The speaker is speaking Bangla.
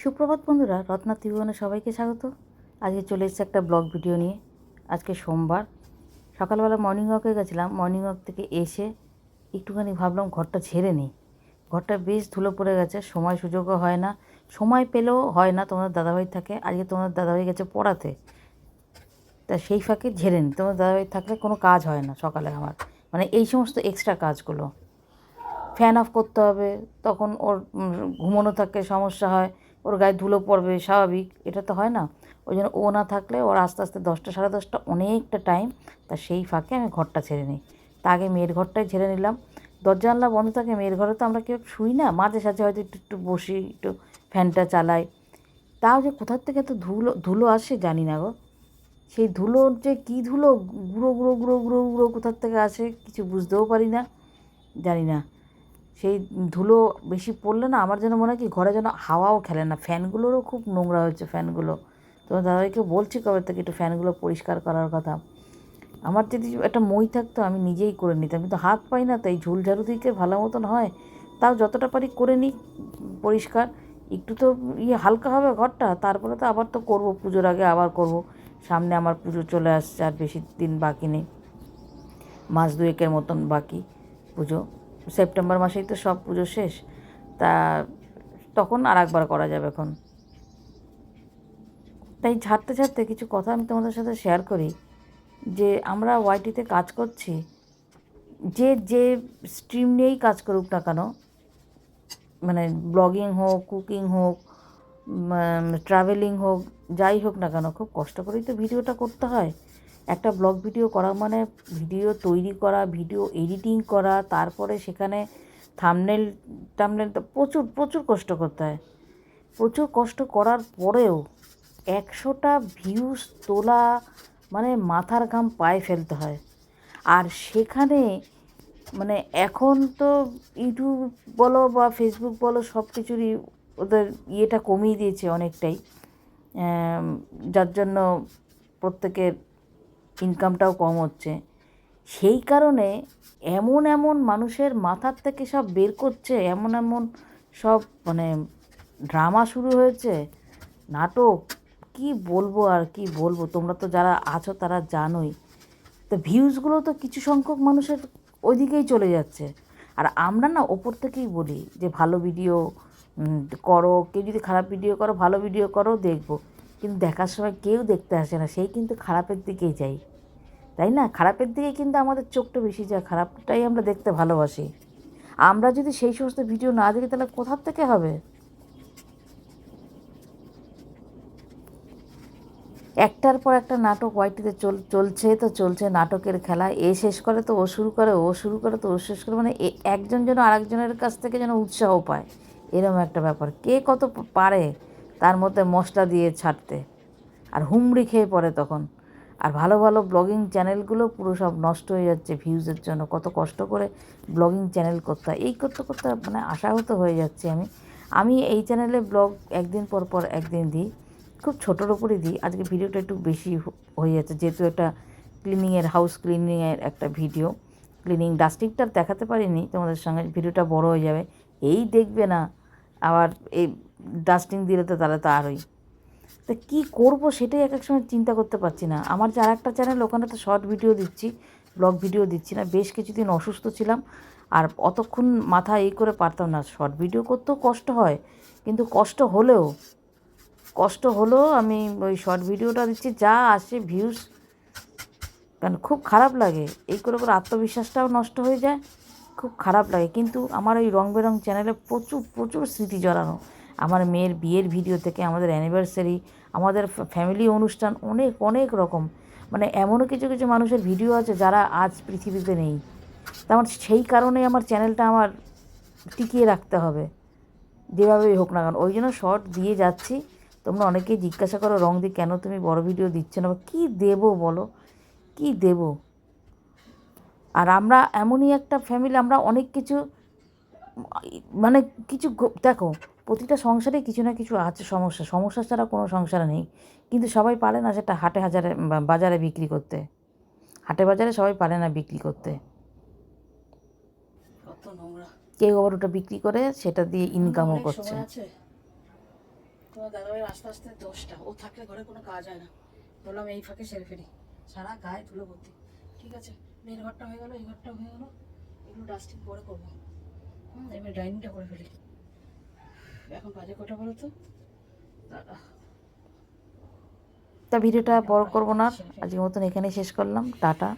সুপ্রভাত বন্ধুরা, রত্না ত্রিভুবনে সবাইকে স্বাগত। আজকে চলে এসেছে একটা ব্লগ ভিডিও নিয়ে। আজকে সোমবার। সকালবেলা মর্নিং ওয়াকে গেছিলাম। মর্নিং ওয়াক থেকে এসে একটুখানি ভাবলাম ঘরটা ঝেড়ে নিই। ঘরটা বেশ ধুলো পড়ে গেছে, সময় সুযোগও হয় না। সময় পেলেও হয় না, তোমাদের দাদাভাই থাকে। আজকে তোমাদের দাদাভাই গেছে পড়াতে। তা সেই ফাঁকে ঝেড়ে নিই। তোমার দাদাভাই থাকলে কোনো কাজ হয় না সকালে আমার। মানে এই সমস্ত এক্সট্রা কাজগুলো। ফ্যান অফ করতে হবে, তখন ওর ঘুমানো থাকে, সমস্যা হয়। ওর গায়ে ধুলো পড়বে, স্বাভাবিক। এটা তো হয় না। ওই জন্য ও না থাকলে ওর আস্তে আস্তে দশটা, সাড়ে দশটা অনেকটা টাইম তা সেই ফাঁকে আমি ঘরটা ছেড়ে নিই। তা আগে মেয়ের ঘরটাই ছেড়ে নিলাম। দরজা জানলা বন্ধ থাকে মেয়ের ঘরে তো আমরা কেউ শুই না। মাঝে সাঝে হয়তো একটু একটু বসি, একটু ফ্যানটা চালাই। তাও যে কোথার থেকে এত ধুলো ধুলো আসে জানি না গো। সেই ধুলোর যে কী ধুলো, গুঁড়ো গুঁড়ো গুঁড়ো গুঁড়ো গুঁড়ো কোথার থেকে আসে কিছু বুঝতেও পারি না, জানি না। সেই ধুলো বেশি পড়লে না আমার যেন মনে হয় কি ঘরে যেন হাওয়াও খেলে না। ফ্যানগুলোরও খুব নোংরা হয়েছে ফ্যানগুলো। তোমার দাদাভাইকে বলছি কবে থেকে একটু ফ্যানগুলো পরিষ্কার করার কথা। আমার যদি একটা মই থাকতো আমি নিজেই করে নিতাম। কিন্তু হাত পাই না, তাই ঝুল ঝাড়ু দিকে ভালো মতন হয়। তাও যতটা পারি করে নিই পরিষ্কার। একটু তো ইয়ে হালকা হবে ঘরটা, তারপরে তো আবার তো করব পুজোর আগে আবার করব। সামনে আমার পুজো চলে আসছে আর বেশি দিন বাকি নেই। মাস দুয়েকের মতন বাকি পুজো। সেপ্টেম্বর মাসেই তো সব পুজো শেষ। তা তখন আর একবার করা যাবে এখন। তাই ছাড়তে ছাড়তে কিছু কথা আমি তোমাদের সাথে শেয়ার করি, যে আমরা ওয়াইটিতে কাজ করছি, যে যে স্ট্রিম নিয়েই কাজ করুক না কেন মানে ব্লগিং হোক কুকিং হোক ট্রাভেলিং হোক, যাই হোক না কেন, খুব কষ্ট করেই তো ভিডিওটা করতে হয়। একটা ব্লগ ভিডিও করা মানে ভিডিও তৈরি করা ভিডিও এডিটিং করা, তারপরে সেখানে থামনেল টামনেল প্রচুর প্রচুর কষ্ট করতে হয়। প্রচুর কষ্ট করার পরেও একশোটা ভিউজ তোলা মানে মাথার ঘাম পায়ে ফেলতে হয়। আর সেখানে মানে এখন তো ইউটিউব বলো বা ফেসবুক বলো সব কিছুরই ওদের ইয়েটা কমিয়ে দিয়েছে অনেকটাই। যার জন্য প্রত্যেকের ইনকামটাও কম হচ্ছে। সেই কারণে এমন এমন মানুষের মাথার থেকে সব বের করছে, এমন এমন সব মানে ড্রামা শুরু হয়েছে, নাটক, কি বলব আর কি বলব? তোমরা তো যারা আছো তারা জানোই। তো ভিউজগুলো তো কিছু সংখ্যক মানুষের ওইদিকেই চলে যাচ্ছে। আর আমরা না ওপর থেকেই বলি যে ভালো ভিডিও করো, কেউ যদি খারাপ ভিডিও করো, ভালো ভিডিও করো, দেখব। কিন্তু দেখার সময় কেউ দেখতে আসে না, সেই কিন্তু খারাপের দিকেই যাই। তাই না? খারাপের দিকে কিন্তু আমাদের চোখটা বেশি যায়, খারাপটাই আমরা দেখতে ভালোবাসি। আমরা যদি সেই সমস্ত ভিডিও না দেখি, তাহলে কোথার থেকে হবে? একটার পর একটা নাটক ওয়াইটিতে চল, চলছে তো চলছে নাটকের খেলা। এ শেষ করে তো ও শুরু করে, ও শুরু করে তো ও শেষ করে। মানে একজন যেন আরেকজনের কাছ থেকে যেন উৎসাহ পায়। এরকম একটা ব্যাপার। কে কত পারে? তার মধ্যে মশলা দিয়ে ছাড়তে। আর হুমড়ি খেয়ে পড়ে তখন। আর ভালো ভালো ব্লগিং চ্যানেলগুলো পুরো সব নষ্ট হয়ে যাচ্ছে ভিউজের জন্য। কত কষ্ট করে ব্লগিং চ্যানেল করতে এই করতে করতে মানে আশাহত হয়ে যাচ্ছে আমি। আমি এই চ্যানেলে ব্লগ একদিন পর পর একদিন দিই। খুব ছোটোর ওপরই দিই। আজকে ভিডিওটা একটু বেশি হয়ে যাচ্ছে। যেহেতু একটা ক্লিনিংয়ের, হাউস ক্লিনিংয়ের একটা ভিডিও। ক্লিনিং ডাস্টিংটা দেখাতে পারিনি তোমাদের সঙ্গে। ভিডিওটা বড় হয়ে যাবে। এই দেখবে না। আবার এই ডাস্টিং দিলে তো তাহলে তো আরই। তা কী করব সেটাই এক এক সময় চিন্তা করতে পারছি না। আমার যে আরেকটা চ্যানেল ওখানে তো শর্ট ভিডিও দিচ্ছি ব্লগ ভিডিও দিচ্ছি না। বেশ কিছুদিন অসুস্থ ছিলাম, আর অতক্ষণ মাথা এই করে পারতাম না। শর্ট ভিডিও করতেও কষ্ট হয়, কিন্তু কষ্ট হলেও কষ্ট হলেও আমি ওই শর্ট ভিডিওটা দিচ্ছি, যা আসে ভিউজ কারণ খুব খারাপ লাগে। এই করে করে আত্মবিশ্বাসটাও নষ্ট হয়ে যায়, খুব খারাপ লাগে। কিন্তু আমার ওই রং বেরং চ্যানেলে প্রচুর প্রচুর স্মৃতি জড়ানো। আমার মেয়ের বিয়ের ভিডিও থেকে আমাদের অ্যানিভার্সারি আমাদের ফ্যামিলি অনুষ্ঠান অনেক অনেক রকম। মানে এমনও কিছু কিছু মানুষের ভিডিও আছে যারা আজ পৃথিবীতে নেই। তা আমার সেই কারণে আমার চ্যানেলটা আমার টিকিয়ে রাখতে হবে। যেভাবেই হোক না কেন, ওই জন্য শর্ট দিয়ে যাচ্ছি। তোমরা অনেকেই জিজ্ঞাসা করো রং দিয়ে কেন তুমি বড় ভিডিও দিচ্ছ না? বা কী দেবো বলো? কী দেবো? আর আমরা এমনই একটা ফ্যামিলি আমরা অনেক কিছু মানে কিছু দেখো প্রতিটা সংসারে কিছু না কিছু আছে সমস্যা। সমস্যা ছাড়া কোনো সংসার নেই। কিন্তু সবাই পারে না সেটা হাটে হাজারে বাজারে বিক্রি করতে। হাটে বাজারে সবাই পারে না বিক্রি করতে। কেউ আবার ওটা বিক্রি করে সেটা দিয়ে ইনকামও করছে। সময় তোমার দাদাভাইয়ের আস্তে আস্তে দশটা ও থাকলে ঘরে কোনো কাজ হয় না। বললাম এই ফাঁকে সেরে ফেলি সারা গায়ে ধুলো ভর্তি। ঠিক আছে মেয়ের ঘরটা হয়ে গেলো এই ঘরটা হয়ে গেলো। এগুলো ডাস্টিং পরে করব। এবার ডাইনিংটা করে ফেলি। এখন বাজে কটা বলো তো দাদা তা ভিডিওটা বড় করব না। আজকের মতন এখানে শেষ করলাম। টাটা।